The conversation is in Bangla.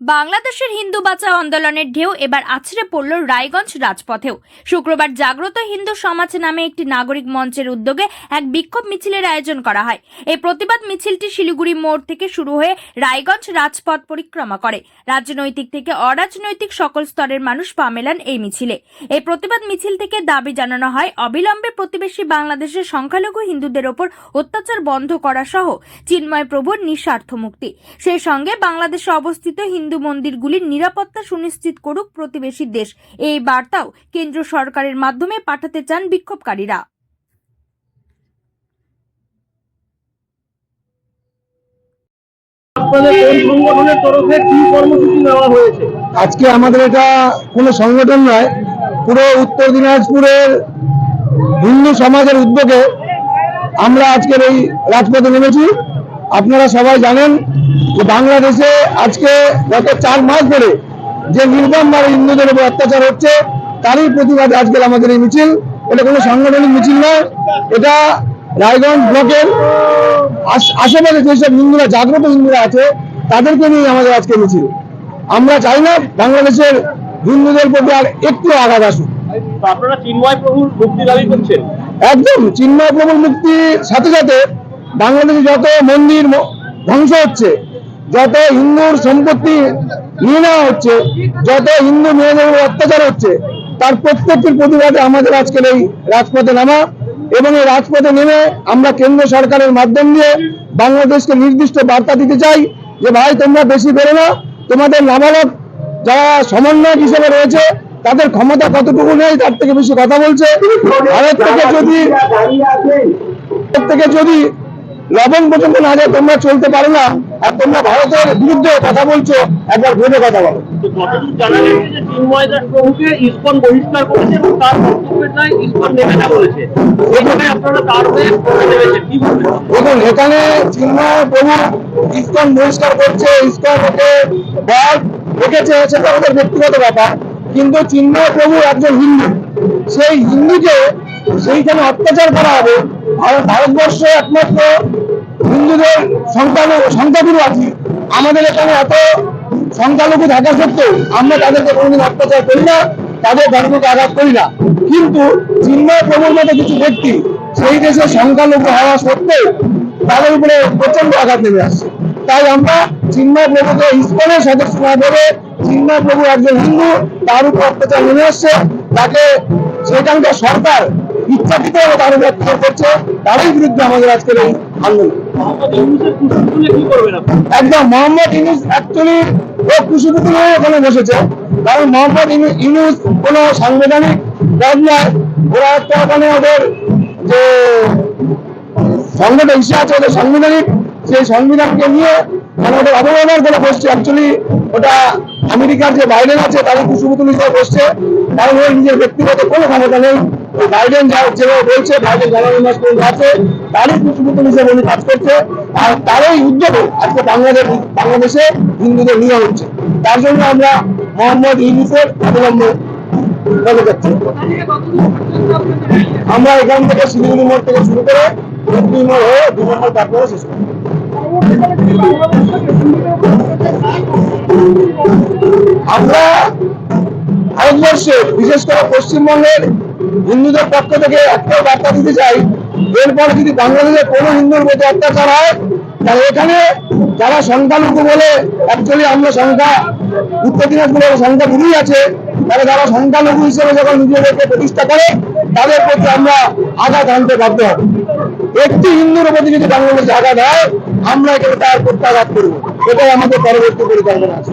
বাংলাদেশের হিন্দু বাঁচাও আন্দোলনের ঢেউ এবার আছড়ে পড়ল রায়গঞ্জ রাজপথেও। শুক্রবার জাগ্রত হিন্দু সমাজ নামে একটি নাগরিক মঞ্চের উদ্যোগে এক বিক্ষোভ মিছিলের আয়োজন করা হয়। এই প্রতিবাদ মিছিলটি শিলিগুড়ি মোড় থেকে শুরু হয়ে রায়গঞ্জ রাজপথ পরিক্রমা করে। রাজনৈতিক থেকে অরাজনৈতিক সকল স্তরের মানুষ পা মেলান এই মিছিলে। এই প্রতিবাদ মিছিল থেকে দাবি জানানো হয়, অবিলম্বে প্রতিবেশী বাংলাদেশের সংখ্যালঘু হিন্দুদের ওপর অত্যাচার বন্ধ করা সহ চিন্ময় প্রভুর নিঃস্বার্থ মুক্তি। সেই সঙ্গে বাংলাদেশে অবস্থিত হিন্দু মন্দিরগুলির নিরাপত্তা সুনিশ্চিত করুক প্রতিবেশী দেশ। এই বার্তাও কেন্দ্র সরকারের মাধ্যমে পাঠাতে চান বিক্ষোভকারীরা। আপনাদের কোন সংগঠনের তরফে কি কর্মসূচি নেওয়া হয়েছে? আজকে আমাদের এটা কোনো সংগঠন নয় পুরো উত্তর দিনাজপুরের হিন্দু সমাজের উদ্যোগে আমরা আজকের এই রাজপথে নেমেছি। আপনারা সবাই জানেন বাংলাদেশে আজকে গত চার মাস ধরে যে নির্মমভাবে হিন্দুদের উপর অত্যাচার হচ্ছে তারই প্রতিবাদে আজকের আমাদের এই মিছিল। এটা কোনো সাংগঠনিক মিছিল নয় এটা রায়গঞ্জ ব্লকের আশেপাশে যেসব হিন্দুরা জাগ্রত হিন্দুরা আছে তাদেরকে নিয়ে আমাদের আজকে মিছিল। আমরা চাই না বাংলাদেশের হিন্দুদের প্রতি আর একটু আঘাত আসুক। তো আপনারা চিন্ময় প্রভুর মুক্তি দাবি করছেন? একদম চিন্ময় প্রবল মুক্তির সাথে সাথে বাংলাদেশে যত মন্দির ধ্বংস হচ্ছে যত হিন্দুর সম্পত্তি নিয়ে নেওয়া হচ্ছে, যত হিন্দু মেয়েদের অত্যাচার হচ্ছে, তার প্রত্যেকটির প্রতিবাদে আমাদের আজকের এই রাজপথে নামা এবং এই রাজপথে নেমে আমরা কেন্দ্র সরকারের মাধ্যম দিয়ে বাংলাদেশকে নির্দিষ্ট বার্তা দিতে চাই যে, ভাই, তোমরা বেশি বেরো না। তোমাদের নাবালক যারা সমন্বয়ক হিসেবে রয়েছে, তাদের ক্ষমতা কতটুকু নেই, তার থেকে বেশি কথা বলছে। ভারত থেকে যদি থেকে যদি লবণ পর্যন্ত না যায় তোমরা চলতে পারো না। আর তোমরা ভারতের বিরুদ্ধে কথা বলছো। একবার ভেবে কথা বলো। দেখুন এখানে চিন্ময় প্রভু ইস্কন বহিষ্কার করছে ইস্কন ওকে ব্যাগ রেখেছে সেটা ওদের ব্যক্তিগত ব্যাপার। কিন্তু চিন্ময় প্রভু একজন হিন্দু। সেই হিন্দুকে সেইখানে অত্যাচার করা হবে। আর ভারতবর্ষ একমাত্র হিন্দুদের সংখ্যালঘু সংখ্যাগুরু আছি। আমাদের এখানে এত সংখ্যালঘু থাকা সত্ত্বেও আমরা তাদেরকে কোনোদিন অত্যাচার করি না, তাদের ধর্মকে আঘাত করি না। কিন্তু চিন্ময় প্রভুর মতো কিছু ব্যক্তি সেই দেশে সংখ্যালঘু হওয়া সত্ত্বেও তাদের উপরে প্রচণ্ড আঘাত নেমে আসছে। তাই আমরা চিন্ময় প্রভুকে ইস্কনের সদস্য না ভেবে চিন্ময় প্রভু একজন হিন্দু, তার উপর অত্যাচার নেমে আসছে। তাকে সেখানকার সরকার ইচ্ছাকৃত তার উপর করছে, তারই বিরুদ্ধে আমাদের আজকের এই আন্দোলন। একদম, মোহাম্মদ ইউনুস অ্যাকচুয়ালি হয়ে ওখানে বসেছে। কারণ মোহাম্মদ ইউনুস কোনো সাংবিধানিক নয়। ওরা একটা ওখানে ওদের যে সংগঠন ইসে আছে, ওদের সাংবিধানিক, সেই সংবিধানকে নিয়ে মানে ওদের অবমাননার করে বসছে অ্যাকচুয়ালি ওটা আমেরিকার যে বাইডেন আছে তাদের কুশুপুতুল হিসেবে বসছে। কারণ ওর নিজের ব্যক্তিগত কোনো ক্ষমতা নেই। ওই বাইডেন যেভাবে বলছে বাইডেন জানানো মাস পর্যন্ত আছে, তারই কুশুপুতুল হিসেবে উনি কাজ করছে, আর তারই উদ্যোগে আজকে বাংলাদেশ বাংলাদেশে হিন্দুদের নিয়ে হচ্ছে। তার জন্য আমরা মোহাম্মদ ইউনুসের অবলম্বন আমরা এখান থেকে শিলিগুড়ি মোড় থেকে শুরু করে দুই মোড় হয়ে দু নম্বর তারপরে শেষ আমরা ভারতবর্ষে, বিশেষ করে পশ্চিমবঙ্গের হিন্দুদের পক্ষ থেকে একটা বার্তা দিতে চাই, এরপর যদি বাংলাদেশে কোনো হিন্দুর প্রতি অত্যাচার হয়, তাহলে এখানে যারা সংখ্যালঘু বলে অ্যাকচুয়ালি আমরা সংখ্যা, উত্তর দিনাজপুরের সংখ্যা গুরুই আছে, তাহলে যারা সংখ্যালঘু হিসেবে যখন নিজেদেরকে প্রতিষ্ঠা করে, তাদের প্রতি আমরা আঘাত আনতে বাধ্য হব। একটি হিন্দুর প্রতি যদি বাংলাদেশে আঘাত হয়, আমরা এখানে তার প্রত্যাঘাত করব। এটাই আমাদের পরবর্তী পরিকল্পনা আছে।